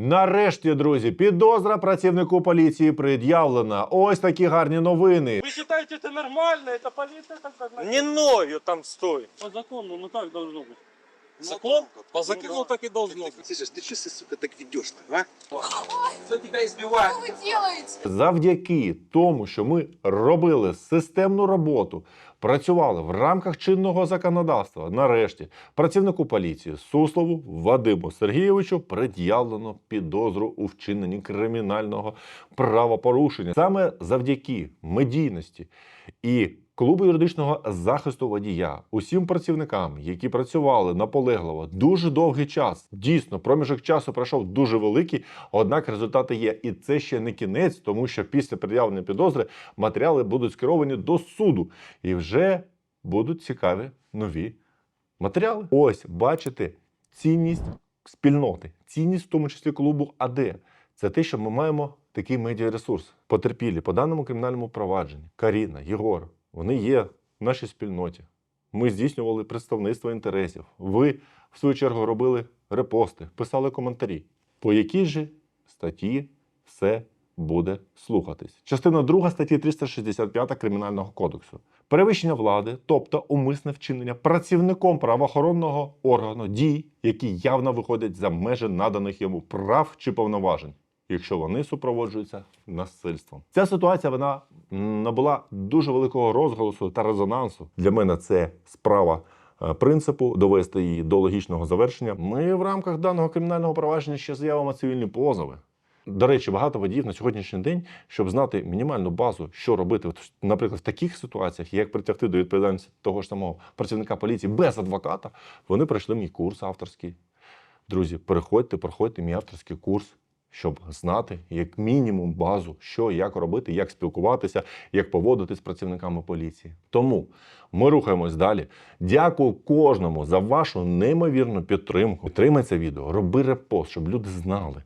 Нарешті, друзі, підозра працівнику поліції пред'явлена. Ось такі гарні новини. Вы считаете это нормально? Это полиция так как Не ною там стой. По закону, ну так должно быть. Закон? По закону так и должно быть. Слышишь, ты что, сука, так ведешь а? Что вы делаете? Завдяки тому, що ми робили системну роботу, працювали в рамках чинного законодавства. Нарешті працівнику поліції Суслову Вадиму Сергійовичу пред'явлено підозру у вчиненні кримінального правопорушення. Саме завдяки медійності і клубу юридичного захисту водія, усім працівникам, які працювали наполегливо дуже довгий час. Дійсно, проміжок часу пройшов дуже великий, однак результати є. І це ще не кінець, тому що після пред'явлення підозри матеріали будуть скеровані до суду і вже будуть цікаві нові матеріали. Ось бачите цінність спільноти, цінність в тому числі клубу АД. Це те, що ми маємо такий медіаресурс. Потерпілі по даному кримінальному провадженні. Каріна, Єгор, вони є в нашій спільноті. Ми здійснювали представництво інтересів. Ви, в свою чергу, робили репости, писали коментарі. По якій же статті все буде слухатись? Частина 2 статті 365 Кримінального кодексу. Перевищення влади, тобто умисне вчинення працівником правоохоронного органу дій, які явно виходять за межі наданих йому прав чи повноважень якщо вони супроводжуються насильством. Ця ситуація вона набула дуже великого розголосу та резонансу. Для мене це справа е, принципу довести її до логічного завершення. Ми в рамках даного кримінального провадження ще заявимо цивільні позови. До речі, багато водіїв на сьогоднішній день, щоб знати мінімальну базу, що робити, наприклад, в таких ситуаціях, як притягти до відповідальності того ж самого працівника поліції без адвоката, вони пройшли мій курс авторський. Друзі, переходьте, проходьте мій авторський курс, щоб знати як мінімум базу, що як робити, як спілкуватися, як поводитись з працівниками поліції. Тому ми рухаємось далі. Дякую кожному за вашу неймовірну підтримку. Підтримай це відео, роби репост, щоб люди знали.